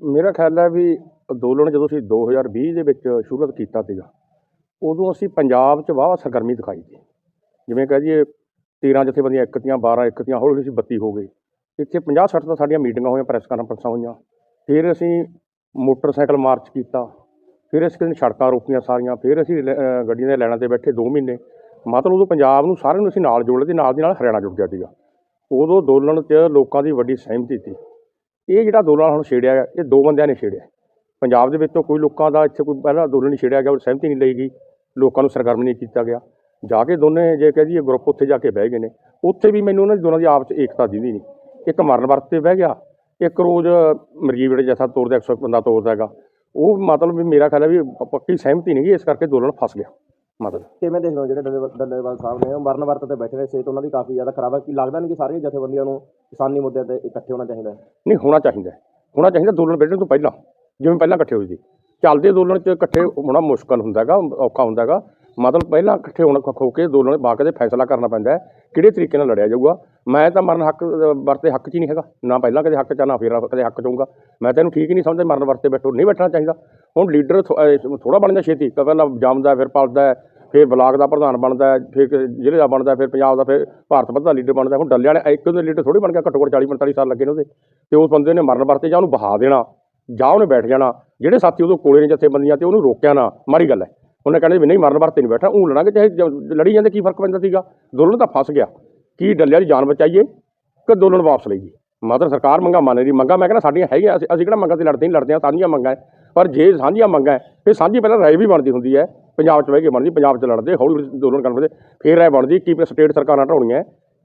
ਮੇਰਾ ਖਿਆਲ ਹੈ ਵੀ ਅੰਦੋਲਨ ਜਦੋਂ ਅਸੀਂ 2020 ਦੇ ਵਿੱਚ ਸ਼ੁਰੂਆਤ ਕੀਤਾ ਸੀਗਾ, ਉਦੋਂ ਅਸੀਂ ਪੰਜਾਬ 'ਚ ਵਾਹਵਾ ਸਰਗਰਮੀ ਦਿਖਾਈ ਸੀ। ਜਿਵੇਂ ਕਹਿ ਦਈਏ 13 ਜਥੇਬੰਦੀਆਂ ਇੱਕ ਤੀਆਂ 12 ਇੱਕ ਤੀਆਂ ਹੌਲੀ ਹੌਲੀ ਅਸੀਂ 32 ਹੋ ਗਏ। ਇੱਥੇ 50 60 ਤਾਂ ਸਾਡੀਆਂ ਮੀਟਿੰਗਾਂ ਹੋਈਆਂ, ਪ੍ਰੈਸ ਕਾਨਫਰੰਸਾਂ ਹੋਈਆਂ। ਫਿਰ ਅਸੀਂ ਮੋਟਰਸਾਈਕਲ ਮਾਰਚ ਕੀਤਾ। ਫਿਰ ਅਸੀਂ ਸੜਕਾਂ ਰੋਕੀਆਂ ਸਾਰੀਆਂ। ਫਿਰ ਅਸੀਂ ਲੈ- ਗੱਡੀਆਂ ਦੇ ਲਾਈਨਾਂ ਤੇ ਬੈਠੇ 2 ਮਹੀਨੇ। ਮਤਲਬ ਉਦੋਂ ਪੰਜਾਬ ਨੂੰ ਸਾਰਿਆਂ ਨੂੰ ਅਸੀਂ ਨਾਲ ਜੋੜ ਲਏ ਤੇ ਨਾਲ ਦੀ ਨਾਲ ਹਰਿਆਣਾ ਜੁੜ ਗਿਆ ਸੀਗਾ। ਉਦੋਂ ਅੰਦੋਲਨ 'ਚ ਲੋਕਾਂ ਦੀ ਵੱਡੀ ਸਹਿਮਤੀ ਸੀ। ਇਹ ਜਿਹੜਾ ਅੰਦੋਲਨ ਹੁਣ ਛੇੜਿਆ ਗਿਆ, ਇਹ ਦੋ ਬੰਦਿਆਂ ਨੇ ਛੇੜਿਆ। ਪੰਜਾਬ ਦੇ ਵਿੱਚੋਂ ਕੋਈ ਲੋਕਾਂ ਦਾ ਇੱਥੇ ਕੋਈ ਪਹਿਲਾਂ ਅੰਦੋਲਨ ਨਹੀਂ ਛੇੜਿਆ ਗਿਆ ਉਹ ਸਹਿਮਤੀ ਨਹੀਂ ਲਈ ਗਈ। ਲੋਕਾਂ ਨੂੰ ਸਰਗਰਮ ਨਹੀਂ ਕੀਤਾ ਗਿਆ। ਜਾ ਕੇ ਦੋਨੇ ਜੇ ਕਹਿ ਦਈਏ ਗਰੁੱਪ ਉੱਥੇ ਜਾ ਕੇ ਬਹਿ ਗਏ ਨੇ। ਉੱਥੇ ਵੀ ਮੈਨੂੰ ਉਹਨਾਂ ਦੀ ਦੋਨਾਂ ਦੀ ਆਪਸ 'ਚ ਏਕਤਾ ਦਿੰਦੀ ਨਹੀਂ। ਇੱਕ ਮਰਨ ਵਰਤ ਤੇ ਬਹਿ ਗਿਆ ਇੱਕ ਰੋਜ਼ ਮਰਜੀਬ ਜਿਹੜੇ ਜੈਸਾ ਤੋੜਦਾ 100 ਬੰਦਾ ਤੋਰਦਾ ਹੈਗਾ। ਉਹ ਮਤਲਬ ਵੀ ਮੇਰਾ ਖਿਆਲ ਹੈ ਵੀ ਪੱਕੀ ਸਹਿਮਤੀ ਨਹੀਂ ਗੀ ਇਸ ਕਰਕੇ ਅੰਦੋਲਨ ਫਸ ਗਿਆ। ਮਤਲਬ ਕਿਵੇਂ ਦੇਖਦੇ ਹੋ ਜਿਹੜੇ ਡੱਲੇ- ਡੱਲੇਵਾਲ ਸਾਹਿਬ ਨੇ ਉਹ ਮਰਨ ਵਰਤ ਤੇ ਬੈਠੇ ਨੇ ਸਿਹਤ ਉਹਨਾਂ ਦੀ ਕਾਫੀ ਜ਼ਿਆਦਾ ਖਰਾਬ ਹੈ ਕੀ ਲੱਗਦਾ ਨਹੀਂ ਕਿ ਸਾਰੀਆਂ ਜਥੇਬੰਦੀਆਂ ਨੂੰ ਕਿਸਾਨੀ ਮੁੱਦੇ ਤੇ ਇਕੱਠੇ ਹੋਣਾ ਚਾਹੀਦਾ ਹੈ। ਨਹੀਂ ਹੋਣਾ ਚਾਹੀਦਾ ਹੈ। ਹੋਣਾ ਚਾਹੀਦਾ ਅੰਦੋਲਨ ਬੈਠਣ ਤੋਂ ਪਹਿਲਾਂ। ਜਿਵੇਂ ਪਹਿਲਾਂ ਇਕੱਠੇ ਹੋਏ ਸੀ। ਚੱਲਦੇ ਅੰਦੋਲਨ 'ਚ ਇਕੱਠੇ ਹੋਣਾ ਮੁਸ਼ਕਲ ਹੁੰਦਾ ਹੈਗਾ ਔਖਾ ਹੁੰਦਾ ਹੈਗਾ। ਮਤਲਬ ਪਹਿਲਾਂ ਇਕੱਠੇ ਹੋਣ ਖੋ ਕੇ ਅੰਦੋਲਨ ਬਾਅਦ ਦੇ ਫੈਸਲਾ ਕਰਨਾ ਪੈਂਦਾ ਹੈ ਕਿਹੜੇ ਤਰੀਕੇ ਨਾਲ ਲੜਿਆ ਜਾਊਗਾ? ਮੈਂ ਤਾਂ ਮਰਨ ਹੱਕ ਵਰਤੇ ਹੱਕ 'ਚ ਹੀ ਨਹੀਂ ਹੈਗਾ ਨਾ ਪਹਿਲਾਂ ਕਦੇ ਹੱਕ 'ਚ ਆ, ਨਾ ਫਿਰ ਕਦੇ ਹੱਕ 'ਚ ਹੋਊਗਾ। ਮੈਂ ਤਾਂ ਇਹਨੂੰ ਠੀਕ ਹੀ ਨਹੀਂ ਸਮਝਦਾ ਮਰਨ ਵਰਤੇ ਬੈਠੋ ਨਹੀਂ ਬੈਠਣਾ ਚਾਹੀਦਾ। ਹੁਣ ਲੀਡਰ ਥੋੜਾ ਬਣਦਾ ਛੇਤੀ ਕ- ਪਹਿਲਾਂ ਜੰਮਦਾ ਫਿਰ ਪਲਦਾ ਫਿਰ ਬਲਾਕ ਦਾ ਪ੍ਰਧਾਨ ਬਣਦਾ ਫਿਰ ਜ਼ਿਲ੍ਹੇ ਦਾ ਬਣਦਾ ਫਿਰ ਪੰਜਾਬ ਦਾ ਫਿਰ ਭਾਰਤ ਭਰ ਦਾ ਲੀਡਰ ਬਣਦਾ। ਹੁਣ ਡੱਲੇ ਵਾਲੇ ਇੱਕ ਦੇ ਲੀਡਰ ਥੋੜੀ ਬਣ ਗਿਆ ਘੱਟੋ ਘੱਟ 40 45 ਸਾਲ ਲੱਗੇ ਨੇ ਉਹਦੇ। ਤੇ ਉਸ ਬੰਦੇ ਨੇ ਮਰਨ ਵਰਤੇ ਜਾਂ ਉਹਨੂੰ ਬਹਾ ਦੇਣਾ ਜਾਂ ਉਹਨੇ ਬੈਠ ਜਾਣਾ। ਜਿਹੜੇ ਸਾਥੀ ਉਹਦੇ ਕੋਲੇ ਨੇ ਜਥੇਬੰਦੀਆਂ ਤੇ ਉਹਨੂੰ ਰੋਕਿਆ ਨਾ ਮਾੜੀ ਗੱਲ ਹੈ। ਉਹਨੇ ਕਹਿੰਦੇ ਵੀ ਨਹੀਂ ਮਰਨ ਵਰਤੇ ਨਹੀਂ ਬੈਠਾ ਉਹ ਲੜਾਂਗੇ, ਚਾਹੇ ਜ- ਲੜੀ ਜਾਂਦੇ, ਕੀ ਫ਼ਰਕ ਪੈਂਦਾ ਸੀਗਾ? ਦੋਲਣ ਤਾਂ ਫਸ ਗਿਆ। ਕੀ ਡੱਲੇ ਵਾਲੀ ਜਾਨ ਬਚਾਈਏ ਕਿ ਦੋਨੋਂ ਵਾਪਸ ਲਈਏ? ਮਤਲਬ ਸਰਕਾਰ ਮੰਗਾ ਮੰਨ ਰਹੀ ਮੰਗਾ ਮੈਂ ਕਹਿੰਦਾ ਸਾਡੀਆਂ ਹੈਗੀਆਂ, ਅਸੀਂ ਅਸੀਂ ਕਿਹੜਾ ਮੰਗਾਂ ਤੇ ਲੜਦੇ ਨਹੀਂ ਲੜਦੇ ਹਾਂ ਸਾਂਝੀਆਂ ਮੰਗਾਂ ਹੈ ਪਰ ਜੇ ਸਾਂਝੀਆਂ ਮੰਗਾਂ ਹੈ ਫਿਰ ਸਾਂਝੀ ਪਹਿਲਾਂ ਰਾਏ ਵੀ ਬਣਦੀ ਹੁੰਦੀ ਹੈ ਪੰਜਾਬ 'ਚ ਬਹਿ ਕੇ ਬਣਦੀ, ਪੰਜਾਬ 'ਚ ਲੜਦੇ, ਹੌਲੀ ਹੌਲੀ ਅੰਦੋਲਨ ਕਰਨ ਦੇ ਫਿਰ ਰਾਏ ਬਣਦੀ ਕੀ ਸਟੇਟ ਸਰਕਾਰਾਂ ਢਾਉਣੀਆਂ ਹੈ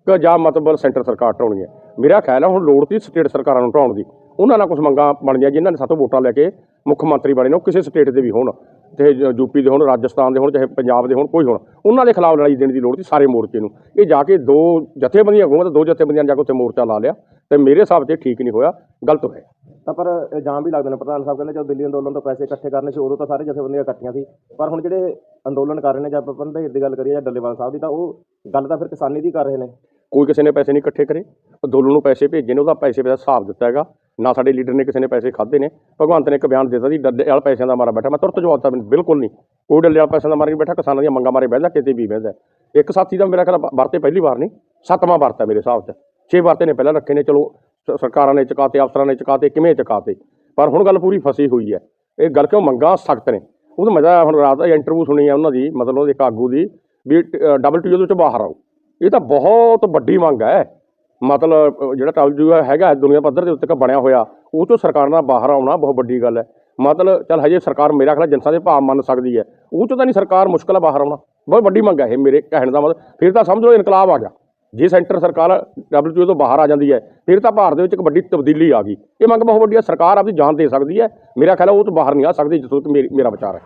ਕਿ ਜਾਂ ਮਤਲਬ ਸੈਂਟਰ ਸਰਕਾਰ ਢਾਉਣੀ ਹੈ ਮੇਰਾ ਖਿਆਲ ਹੈ ਹੁਣ ਲੋੜ ਸੀ ਸਟੇਟ ਸਰਕਾਰਾਂ ਨੂੰ ਢਾਉਣ ਦੀ। ਉਹਨਾਂ ਨਾਲ ਕੁਝ ਮੰਗਾਂ ਬਣਦੀਆਂ, ਜਿਨ੍ਹਾਂ ਨੇ ਸਾਤੋਂ ਵੋਟਾਂ ਲੈ ਕੇ ਮੁੱਖ ਮੰਤਰੀ ਬਣੇ ਨੇ, ਉਹ ਕਿਸੇ ਸਟੇਟ ਦੇ ਵੀ ਹੋਣ। ਤੇ ਯੂਪੀ ਦੇ ਹੋਣ ਰਾਜਸਥਾਨ ਦੇ ਹੋਣ ਚਾਹੇ ਪੰਜਾਬ ਦੇ ਹੋਣ ਕੋਈ ਹੋਣ ਉਹਨਾਂ ਦੇ ਖਿਲਾਫ ਲੜਾਈ ਦੇਣ ਦੀ ਲੋੜ ਸੀ ਸਾਰੇ ਮੋਰਚੇ ਨੂੰ। ਇਹ ਜਾ ਕੇ ਦੋ ਜਥੇਬੰਦੀਆਂ ਹੋਣ ਤਾਂ ਦੋ ਜਥੇਬੰਦੀਆਂ ਜਾ ਕੇ ਉੱਥੇ ਮੋਰਚਾ ਲਾ ਲਿਆ ਤੇ ਮੇਰੇ ਹਿਸਾਬ ਇਹ ਠੀਕ ਨਹੀਂ ਹੋਇਆ ਗਲਤ ਹੋਇਆ। ਤਾਂ ਪਰ ਇਲਜ਼ਾਮ ਵੀ ਲੱਗਦੇ ਨੇ ਪ੍ਰਧਾਨ ਸਾਹਿਬ ਕਹਿੰਦੇ ਜਦੋਂ ਦਿੱਲੀ ਅੰਦੋਲਨ ਤੋਂ ਪੈਸੇ ਇਕੱਠੇ ਕਰਨੇ ਸੀ ਉਦੋਂ ਤਾਂ ਸਾਰੇ ਜਥੇਬੰਦੀਆਂ ਇਕੱਠੀਆਂ ਸੀ। ਪਰ ਹੁਣ ਜਿਹੜੇ ਅੰਦੋਲਨ ਕਰ ਰਹੇ ਨੇ ਜਾਂ ਪੰਧੇਰ ਦੀ ਗੱਲ ਕਰੀਏ ਜਾਂ ਡੱਲੇਵਾਲ ਸਾਹਿਬ ਦੀ ਤਾਂ ਉਹ ਗੱਲ ਤਾਂ ਫਿਰ ਕਿਸਾਨੀ ਦੀ ਕਰ ਰਹੇ ਨੇ। ਕੋਈ ਕਿਸੇ ਨੇ ਪੈਸੇ ਨਹੀਂ ਇਕੱਠੇ ਕਰੇ। ਅੰਦੋਲਨ ਨੂੰ ਪੈਸੇ ਭੇਜੇ ਨੇ ਉਹਦਾ ਪੈਸੇ ਦਾ ਹਿਸਾਬ ਦਿੱਤਾ ਹੈਗਾ। ਨਾ ਸਾਡੇ ਲੀਡਰ ਨੇ ਕਿਸੇ ਨੇ ਪੈਸੇ ਖਾਦੇ ਨੇ, ਭਗਵੰਤ ਨੇ ਇੱਕ ਬਿਆਨ ਦਿੱਤਾ ਸੀ ਡੱਲੇ ਵਾਲ ਪੈਸਿਆਂ ਦਾ ਮਾਰਾ ਬੈਠਾ। ਮੈਂ ਤੁਰਤ ਜਵਾਬ ਦਿੱਤਾ ਮੈਨੂੰ ਬਿਲਕੁਲ ਨਹੀਂ। ਕੋਈ ਡੱਲੇ ਵਾਲ ਪੈਸਿਆਂ ਦਾ ਮਾਰਾ ਬੈਠਾ, ਕਿਸਾਨਾਂ ਦੀਆਂ ਮੰਗਾਂ ਮਾਰੇ ਬਹਿੰਦਾ ਕਿਤੇ ਵੀ ਬਹਿਦਾ ਇੱਕ ਸਾਥੀ ਦਾ ਮੇਰਾ ਖਿਆਲ ਵਰਤੇ ਪਹਿਲੀ ਵਾਰ ਨਹੀਂ, ਸੱਤਵਾਂ ਵਰਤਾ ਮੇਰੇ ਹਿਸਾਬ 'ਚ। ਛੇ ਵਰਤੇ ਨੇ ਪਹਿਲਾਂ ਰੱਖੇ ਨੇ, ਚਲੋ, ਸ- ਸਰਕਾਰਾਂ ਨੇ ਚੁਕਾਤੇ, ਅਫਸਰਾਂ ਨੇ ਚੁਕਾਤੇ, ਕਿਵੇਂ ਚੁਕਾਤੇ? ਪਰ ਹੁਣ ਗੱਲ ਪੂਰੀ ਫਸੀ ਹੋਈ ਹੈ। ਇਹ ਗੱਲ ਕਿਉਂ ਮੰਗਾਂ ਸਖਤ ਨੇ? ਉਹ ਤਾਂ ਮਜ਼ਾ ਹੁਣ ਰਾਤ ਦਾ ਇੰਟਰਵਿਊ ਸੁਣੀ ਹੈ ਉਹਨਾਂ ਦੀ, ਮਤਲਬ ਉਹਦੇ ਇੱਕ ਆਗੂ ਦੀ, ਵੀ ਡਬਲਯੂ ਦੇ ਚ ਬਾਹਰ ਆਓ। ਇਹ ਤਾਂ ਬਹੁਤ ਵੱਡੀ ਮੰਗ ਹੈ। ਮਤਲਬ ਅ, ਜਿਹੜਾ ਡਬਲਯੂ ਹੈਗਾ ਦੁਨੀਆ ਪੱਧਰ ਦੇ ਉੱਤੇ ਕ ਬਣਿਆ ਹੋਇਆ ਉਹ ਤੋਂ ਸਰਕਾਰ ਨਾਲ ਬਾਹਰ ਆਉਣਾ ਬਹੁਤ ਵੱਡੀ ਗੱਲ ਹੈ। ਮਤਲਬ ਚੱਲ ਹਜੇ ਸਰਕਾਰ ਮੇਰਾ ਖਿਆਲ ਜਨਤਾ ਦੇ ਭਾਵ ਮੰਨ ਸਕਦੀ ਹੈ। ਉਹ ਚੋਂ ਤਾਂ ਨਹੀਂ ਸਰਕਾਰ ਮੁਸ਼ਕਲ ਹੈ ਬਾਹਰ ਆਉਣਾ। ਬਹੁਤ ਵੱਡੀ ਮੰਗ ਹੈ ਇਹ ਮੇਰੇ ਕਹਿਣ ਦਾ ਮਤਲਬ। ਫਿਰ ਤਾਂ ਸਮਝ ਲਓ ਇਨਕਲਾਬ ਆ ਗਿਆ। ਜੇ ਸੈਂਟਰ ਸਰਕਾਰ ਡਬਲਯੂ ਤੋਂ ਬਾਹਰ ਆ ਜਾਂਦੀ ਹੈ ਫਿਰ ਤਾਂ ਭਾਰਤ ਦੇ ਵਿੱਚ ਇੱਕ ਵੱਡੀ ਤਬਦੀਲੀ ਆ ਗਈ। ਇਹ ਮੰਗ ਬਹੁਤ ਵੱਡੀ ਹੈ। ਸਰਕਾਰ ਆਪਣੀ ਜਾਨ ਦੇ ਸਕਦੀ ਹੈ। ਮੇਰਾ ਖਿਆਲ ਉਹ ਤੋਂ ਬਾਹਰ ਨਹੀਂ ਆ ਸਕਦੀ ਜਿਸ ਤੱਕ ਮੇਰੀ- ਮੇਰਾ ਵਿਚਾਰ ਹੈ।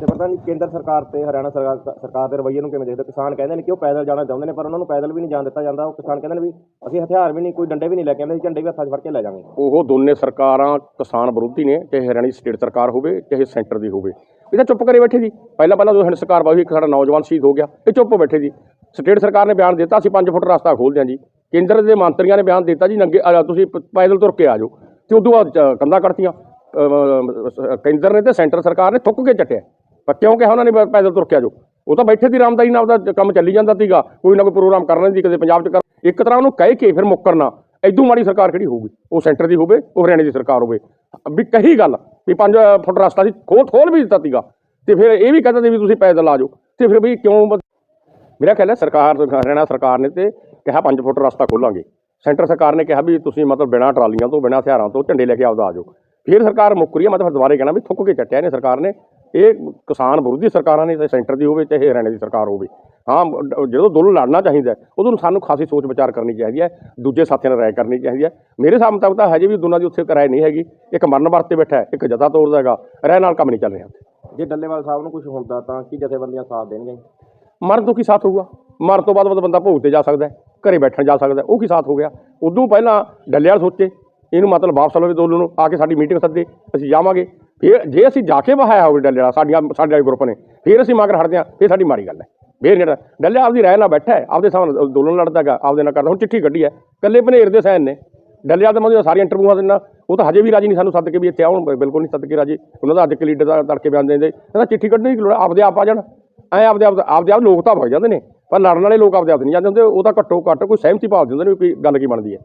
ਤੇ ਪ੍ਰਧਾਨ ਜੀ ਕੇਂਦਰ ਸਰਕਾਰ ਤੇ ਹਰਿਆਣਾ ਸਰਕਾਰ ਸਰਕਾਰ ਦੇ ਰਵੱਈਏ ਨੂੰ ਕਿਵੇਂ ਦੇਖਦੇ ਹੋ? ਕਿਸਾਨ ਕਹਿੰਦੇ ਨੇ ਕਿ ਉਹ ਪੈਦਲ ਜਾਣਾ ਚਾਹੁੰਦੇ ਨੇ ਪਰ ਉਹਨਾਂ ਨੂੰ ਪੈਦਲ ਵੀ ਨਹੀਂ ਜਾਣ ਦਿੱਤਾ ਜਾਂਦਾ। ਉਹ ਕਿਸਾਨ ਕਹਿੰਦੇ ਨੇ ਵੀ ਅਸੀਂ ਹਥਿਆਰ ਵੀ ਨਹੀਂ ਕੋਈ ਡੰਡੇ ਵੀ ਨਹੀਂ ਲੈ ਕੇ ਆਉਂਦੇ ਅਸੀਂ ਝੰਡੇ ਵੀ ਹੱਥਾਂ 'ਚ ਫੜ ਕੇ ਲੈ ਜਾਵਾਂਗੇ। ਉਹ ਦੋਨੇ ਸਰਕਾਰਾਂ ਕਿਸਾਨ ਵਿਰੋਧੀ ਨੇ ਚਾਹੇ ਹਰਿਆਣਾ ਸਟੇਟ ਸਰਕਾਰ ਹੋਵੇ ਚਾਹੇ ਸੈਂਟਰ ਦੀ ਹੋਵੇ। ਇਹ ਤਾਂ ਚੁੱਪ ਕਰੇ ਬੈਠੇ ਜੀ। ਪਹਿਲਾਂ ਪਹਿਲਾਂ ਜਦੋਂ ਹਿੰਦ ਸਰਕਾਰ ਬਾਈ ਇੱਕ ਸਾਡਾ ਨੌਜਵਾਨ ਸ਼ਹੀਦ ਹੋ ਗਿਆ ਇਹ ਚੁੱਪ ਬੈਠੇ ਜੀ। ਸਟੇਟ ਸਰਕਾਰ ਨੇ ਬਿਆਨ ਦਿੱਤਾ ਅਸੀਂ 5 ਫੁੱਟ ਰਸਤਾ ਖੋਲ ਦਿਆਂ ਜੀ। ਕੇਂਦਰ ਦੇ ਮੰਤਰੀਆਂ ਨੇ ਬਿਆਨ ਦਿੱਤਾ ਜੀ ਨੰਗੇ ਆ, ਤੁਸੀਂ ਪ- ਪੈਦਲ ਤੁਰ ਕੇ ਆ ਜਾਓ। ਤੇ ਉਦੋਂ ਬਾਅਦ ਚ ਕੰਧਾਂ ਕੱਢਤੀਆਂ। ਅ, ਕੇਂਦਰ ਨੇ ਤੇ ਸੈਂਟਰ ਸਰਕਾਰ ਨੇ ਥੁੱਕ ਕੇ ਚੱਟਿਆ। ਪਰ ਕਿਉਂ ਕਿਹਾ ਉਹਨਾਂ ਨੇ ਪ- ਪੈਦਲ ਤੁਰ ਕੇ ਆ ਜਾਓ? ਉਹ ਤਾਂ ਬੈਠੇ ਦੀ ਰਾਮਦਾਈ ਨਾਲ ਆਪਦਾ ਕੰਮ ਚੱਲੀ ਜਾਂਦਾ ਸੀਗਾ। ਕੋਈ ਨਾ ਕੋਈ ਪ੍ਰੋਗਰਾਮ ਕਰ ਸੀ ਕਦੇ ਪੰਜਾਬ 'ਚ ਕਰ ਇੱਕ ਤਰ੍ਹਾਂ ਉਹਨੂੰ ਕਹਿ ਕੇ ਫਿਰ ਮੁੱਕਰਨਾ। ਐਦੂ ਮਾੜੀ ਸਰਕਾਰ ਕਿਹੜੀ ਹੋਊਗੀ? ਉਹ ਸੈਂਟਰ ਦੀ ਹੋਵੇ, ਉਹ ਹਰਿਆਣੇ ਦੀ ਸਰਕਾਰ ਹੋਵੇ। ਵੀ ਕਹੀ ਗੱਲ, ਵੀ 5 ਫੁੱਟ ਰਸਤਾ ਸੀ, ਖੋਲ ਖੋਲ ਵੀ ਦਿੱਤਾ ਸੀਗਾ। ਤੇ ਫਿਰ ਇਹ ਵੀ ਕਹਿੰਦੇ ਸੀ ਵੀ ਤੁਸੀਂ ਪੈਦਲ ਆ ਜਾਓ। ਤੇ ਫਿਰ ਵੀ ਕਿਉਂ ਮੇਰਾ ਖਿਆਲ ਹੈ ਸਰਕਾਰ ਹਰਿਆਣਾ ਸਰਕਾਰ ਨੇ ਤੇ ਕਿਹਾ 5 ਫੁੱਟ ਰਸਤਾ ਖੋਲਾਂਗੇ। ਸੈਂਟਰ ਸਰਕਾਰ ਨੇ ਕਿਹਾ ਵੀ ਤੁਸੀਂ ਮਤਲਬ ਬਿਨਾਂ ਟਰਾਲੀਆਂ ਤੋਂ, ਬਿਨਾਂ ਹਥਿਆਰਾਂ ਤੋਂ ਝੰਡੇ ਲੈ ਕੇ ਆਪਦਾ ਆ ਜਾਓ। ਫਿਰ ਸਰਕਾਰ ਮੁੱਕਰੀ ਹੈ, ਮੈਂ ਤਾਂ ਫਿਰ ਦੁਬਾਰੇ ਕਹਿਣਾ ਵੀ ਥੁੱਕ ਕੇ ਚੱਟਿਆ ਨੇ ਸਰਕਾਰ ਨੇ। ਇਹ ਕਿਸਾਨ ਵਿਰੋਧੀ ਸਰਕਾਰਾਂ ਨੇ ਚਾਹੇ ਸੈਂਟਰ ਦੀ ਹੋਵੇ ਚਾਹੇ ਹਰਿਆਣੇ ਦੀ ਸਰਕਾਰ ਹੋਵੇ ਹਾਂ ਜਦੋਂ ਦੋਨੋਂ ਲੜਨਾ ਚਾਹੀਦਾ ਉਦੋਂ ਸਾਨੂੰ ਖਾਸੀ ਸੋਚ ਵਿਚਾਰ ਕਰਨੀ ਚਾਹੀਦੀ ਹੈ ਦੂਜੇ ਸਾਥੀਆਂ ਨਾਲ ਰਾਏ ਕਰਨੀ ਚਾਹੀਦੀ ਹੈ। ਮੇਰੇ ਹਿਸਾਬ ਮੁਤਾਬਕ ਤਾਂ ਹਜੇ ਵੀ ਦੋਨਾਂ ਦੀ ਉੱਥੇ ਰਾਏ ਨਹੀਂ ਹੈਗੀ। ਇੱਕ ਮਰਨ ਵਰਤੇ ਬੈਠਾ ਇੱਕ ਜਥਾ ਤੋੜਦਾ ਹੈਗਾ ਰਾਏ ਨਾਲ ਕੰਮ ਨਹੀਂ ਚੱਲ ਰਿਹਾ ਜੇ ਡੱਲੇਵਾਲ ਸਾਹਿਬ ਨੂੰ ਕੁਝ ਹੁੰਦਾ ਤਾਂ ਕੀ ਜਥੇਬੰਦੀਆਂ ਸਾਥ ਦੇਣਗੇ? ਮਰਨ ਤੋਂ ਕੀ ਸਾਥ ਹੋਊਗਾ? ਮਰਨ ਤੋਂ ਬਾਅਦ ਬਾਅਦ ਬੰਦਾ ਭੋਗ ਤੇ ਜਾ ਸਕਦਾ ਹੈ, ਘਰੇ ਬੈਠਣ ਜਾ ਸਕਦਾ ਉਹ ਕੀ ਸਾਥ ਹੋ ਗਿਆ? ਉਦੋਂ ਪਹਿਲਾਂ ਡੱਲਿਆ ਸੋਚੇ ਇਹਨੂੰ ਮਤਲਬ ਵਾਪਸ ਲਵੇ ਦੋਲੂ ਨੂੰ ਆ ਕੇ ਸਾਡੀ ਮੀਟਿੰਗ ਸੱਦੇ ਅਸੀਂ ਜਾਵਾਂਗੇ। ਫਿਰ ਜੇ ਅਸੀਂ ਜਾ ਕੇ ਵਹਾਇਆ ਹੋਵੇ ਡੱਲੇ ਸਾਡੀਆਂ ਸਾਡੇ ਗਰੁੱਪ ਨੇ, ਫਿਰ ਅਸੀਂ ਮਗਰ ਹਟਦੇ ਹਾਂ, ਫਿਰ ਸਾਡੀ ਮਾੜੀ ਗੱਲ ਹੈ। ਫਿਰ ਜਿਹੜਾ ਡੱਲਿਆ ਆਪਦੀ ਰਾਏ ਨਾਲ ਬੈਠਾ ਹੈ, ਆਪਦੇ ਸਾਹਮਣੇ ਅੰਦੋਲਨ ਲੜਦਾ ਹੈਗਾ, ਆਪਦੇ ਨਾਲ ਕਰਦਾ, ਹੁਣ ਚਿੱਠੀ ਕੱਢੀ ਹੈ। ਕੱਲੇ ਭਨੇਰ ਦੇ ਸੈਨ ਨੇ। ਡੱਲਿਆ ਤਾਂ ਮੈਂ ਸਾਰੀਆਂ ਇੰਟਰਵਿਊਆਂ ਦੇ ਨਾਲ, ਉਹ ਤਾਂ ਹਜੇ ਵੀ ਰਾਜੀ ਨਹੀਂ ਸਾਨੂੰ ਸੱਦ ਕੇ ਵੀ ਇੱਥੇ ਆਉਣ ਬਿਲਕੁਲ ਨਹੀਂ ਸੱਦ ਕੇ ਰਾਜੀ। ਉਹਨਾਂ ਦਾ ਅੱਜ ਕੇ ਲੀਡਰ ਦਾ ਤੜਕੇ ਬਿਆਨ ਦਿੰਦੇ ਕਹਿੰਦਾ ਚਿੱਠੀ ਕੱਢਣੀ ਲੋੜ ਆਪਦੇ ਆਪ ਆ ਜਾਣ। ਐ ਆਪਦੇ ਆਪ ਆਪਦੇ ਆਪ ਲੋਕ ਤਾਂ ਵਗ ਜਾਂਦੇ ਨੇ, ਪਰ ਲੜਨ ਵਾਲੇ ਲੋਕ ਆਪਦੇ ਆਪ ਨਹੀਂ ਜਾਂਦੇ ਹੁੰਦੇ। ਉਹ ਤਾਂ ਘੱਟੋ ਘੱਟ ਕੋਈ ਸਹਿਮਤੀ ਭਾਲ ਦਿੰਦੇ ਨੇ ਵੀ ਕੋਈ ਗੱਲ ਕੀ ਬਣਦੀ ਹੈ।